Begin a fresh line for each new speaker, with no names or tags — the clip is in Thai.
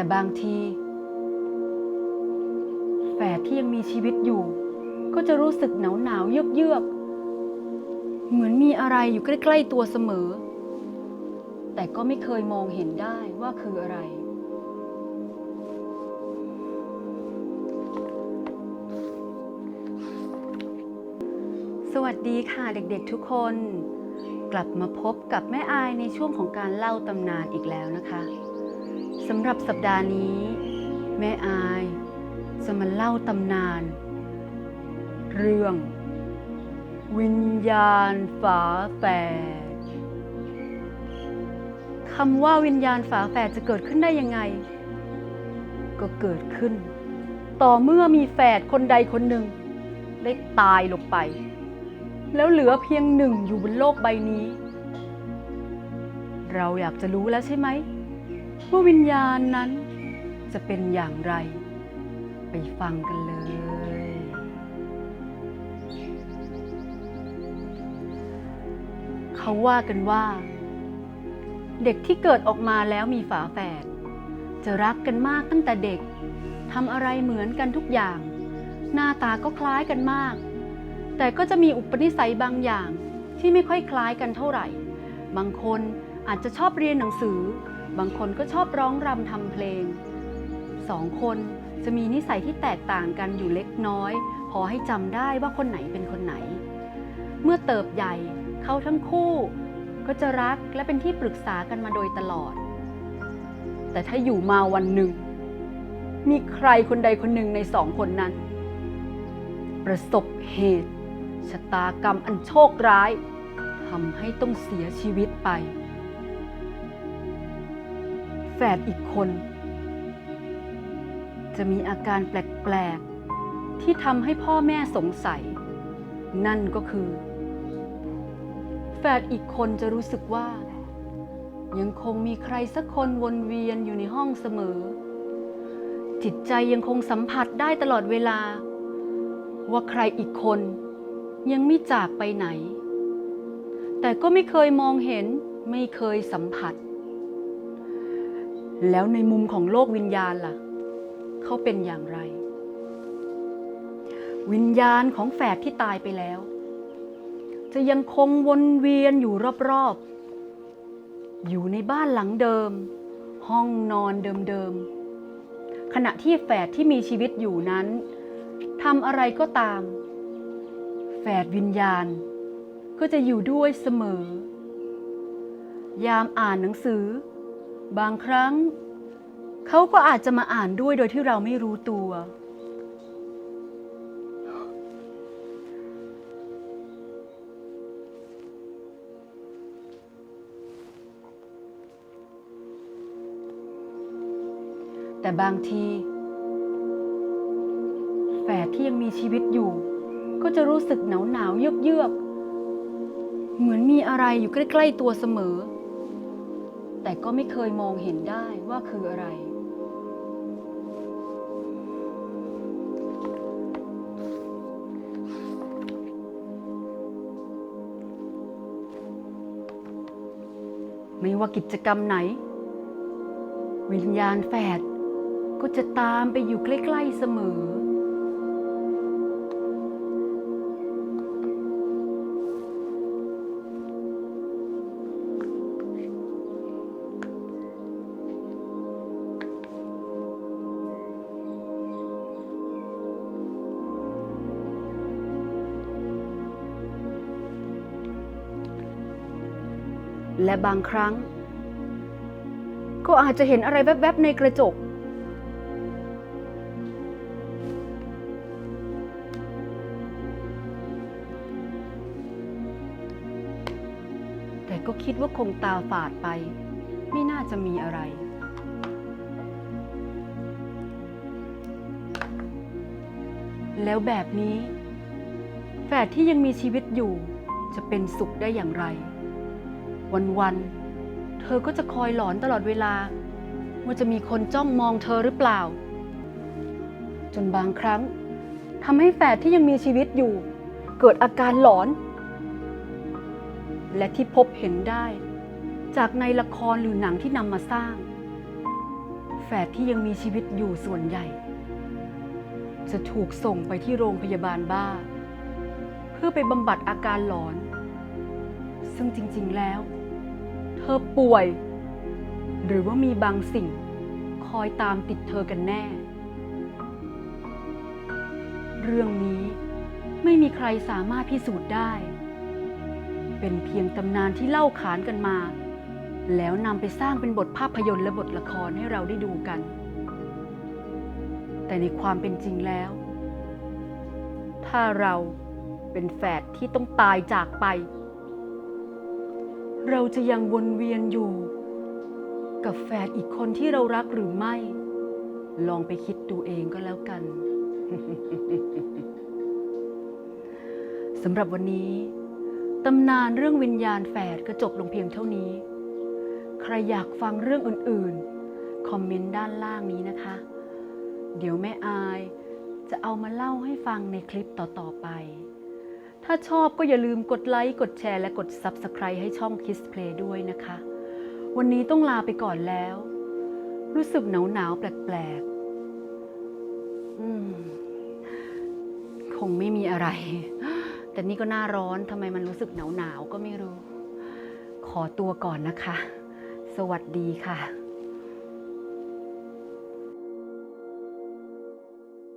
แต่บางทีแฝดที่ยังมีชีวิตอยู่ ก็จะรู้สึกหนาวหนาวๆเยือกเยือกๆเหมือนมีอะไรอยู่ใกล้ ๆ ตัวเสมอ แต่ก็ไม่เคยมองเห็นได้ว่าคืออะไร สวัสดีค่ะเด็กๆทุกคน กลับมาพบกับแม่อายในช่วงของการเล่าตำนานอีกแล้วนะคะ สำหรับสัปดาห์นี้ แม่อายจะมาเล่าตำนาน เรื่อง วิญญาณฝาแฝดคำว่าวิญญาณฝาแฝดจะเกิดขึ้นได้ยังไง ก็เกิดขึ้น ต่อเมื่อมีแฝดคนใดคนหนึ่ง ได้ตายลงไป แล้วเหลือเพียงหนึ่งอยู่บนโลกใบนี้ เราอยากจะรู้แล้วใช่ไหม ว่าวิญญาณนั้นจะเป็นอย่างไร ไปฟังกันเลย เขาว่ากันว่า เด็กที่เกิดออกมาแล้วมีฝาแฝดจะรักกันมากตั้งแต่เด็กทำอะไรเหมือนกันทุกอย่าง หน้าตาก็คล้ายกันมาก แต่ก็จะมีอุปนิสัยบางอย่างที่ไม่ค่อยคล้ายกันเท่าไหร่ บางคนอาจจะชอบเรียนหนังสือ บางคนก็ชอบร้องรำทำเพลงสองคนจะมีนิสัยที่แตกต่างกันอยู่เล็กน้อย พอให้จำได้ว่าคนไหนเป็นคนไหน เมื่อเติบใหญ่เขาทั้งคู่ ก็จะรักและเป็นที่ปรึกษากันมาโดยตลอด แต่ถ้าอยู่มาวันหนึ่ง มีใครคนใดคนหนึ่งในสองคนนั้น ประสบเหตุชะตากรรมอันโชคร้ายทำให้ต้องเสียชีวิตไป แฝดอีกคน จะมีอาการแปลก ๆ ที่ทำให้พ่อแม่สงสัย นั่นก็คือ แฝดอีกคนจะรู้สึกว่า ยังคงมีใครสักคนวนเวียนอยู่ในห้องเสมอ จิตใจยังคงสัมผัสได้ตลอดเวลา ว่าใครอีกคนยังไม่จากไปไหน แต่ก็ไม่เคยมองเห็นไม่เคยสัมผัส แล้วในมุมของโลกวิญญาณล่ะ เขาเป็นอย่างไร วิญญาณของแฝดที่ตายไปแล้ว จะยังคงวนเวียนอยู่รอบๆ อยู่ในบ้านหลังเดิม ห้องนอนเดิมๆ ขณะที่แฝดที่มีชีวิตอยู่นั้นทำอะไรก็ตาม แฝดวิญญาณ ก็จะอยู่ด้วยเสมอ ยามอ่านหนังสือ บางครั้ง เขาก็อาจจะมาอ่านด้วยโดยที่เราไม่รู้ตัว แต่บางทีแฝดที่ยังมีชีวิตอยู่ ก็จะรู้สึกหนาวหนาวๆเยือกเยือกๆเหมือนมีอะไรอยู่ใกล้ ๆ ตัวเสมอ แต่ก็ไม่เคยมองเห็นได้ว่าคืออะไร ไม่ว่ากิจกรรมไหน วิญญาณแฝดก็จะตามไปอยู่ใกล้ ๆ เสมอ และบางครั้ง ก็อาจจะเห็นอะไรแวบๆในกระจก แต่ก็คิดว่าคงตาฝาดไป ไม่น่าจะมีอะไรแล้วแบบนี้ แฝดที่ยังมีชีวิตอยู่จะเป็นสุขได้อย่างไร วันๆ เธอก็จะคอยหลอนตลอดเวลา ว่าจะมีคนจ้องมองเธอหรือเปล่า จนบางครั้งทำให้แฝดที่ยังมีชีวิตอยู่ เกิดอาการหลอน และที่พบเห็นได้ จากในละครหรือหนังที่นำมาสร้าง แฝดที่ยังมีชีวิตอยู่ส่วนใหญ่ จะถูกส่งไปที่โรงพยาบาลบ้า เพื่อไปบำบัดอาการหลอน ซึ่งจริง ๆ แล้ว เธอป่วย หรือว่ามีบางสิ่ง คอยตามติดเธอกันแน่ เรื่องนี้ไม่มีใครสามารถพิสูจน์ได้ เป็นเพียงตำนานที่เล่าขานกันมา แล้วนำไปสร้างเป็นบทภาพยนตร์และบทละครให้เราได้ดูกัน แต่ในความเป็นจริงแล้ว ถ้าเราเป็นแฝดที่ต้องตายจากไป เราจะยังวนเวียนอยู่ กับแฝดอีกคนที่เรารักหรือไม่ ลองไปคิดดูเองก็แล้วกันสำหรับวันนี้ตำนานเรื่องวิญญาณแฝดก็จบลงเพียงเท่านี้ ใครอยากฟังเรื่องอื่นๆ คอมเมนต์ด้านล่างนี้นะคะ เดี๋ยวแม่อายจะเอามาเล่าให้ฟังในคลิปต่อๆไป ถ้าชอบก็อย่าลืมกดไลค์ กดแชร์และกด Subscribe ให้ช่อง Kiss Play ด้วยนะคะ วันนี้ต้องลาไปก่อนแล้ว รู้สึกหนาวหนาวแปลกๆคงไม่มีอะไร แต่นี่ก็หน้าร้อนทำไมมันรู้สึกหนาวหนาวก็ไม่รู้ ขอตัวก่อนนะคะ สวัสดีค่ะ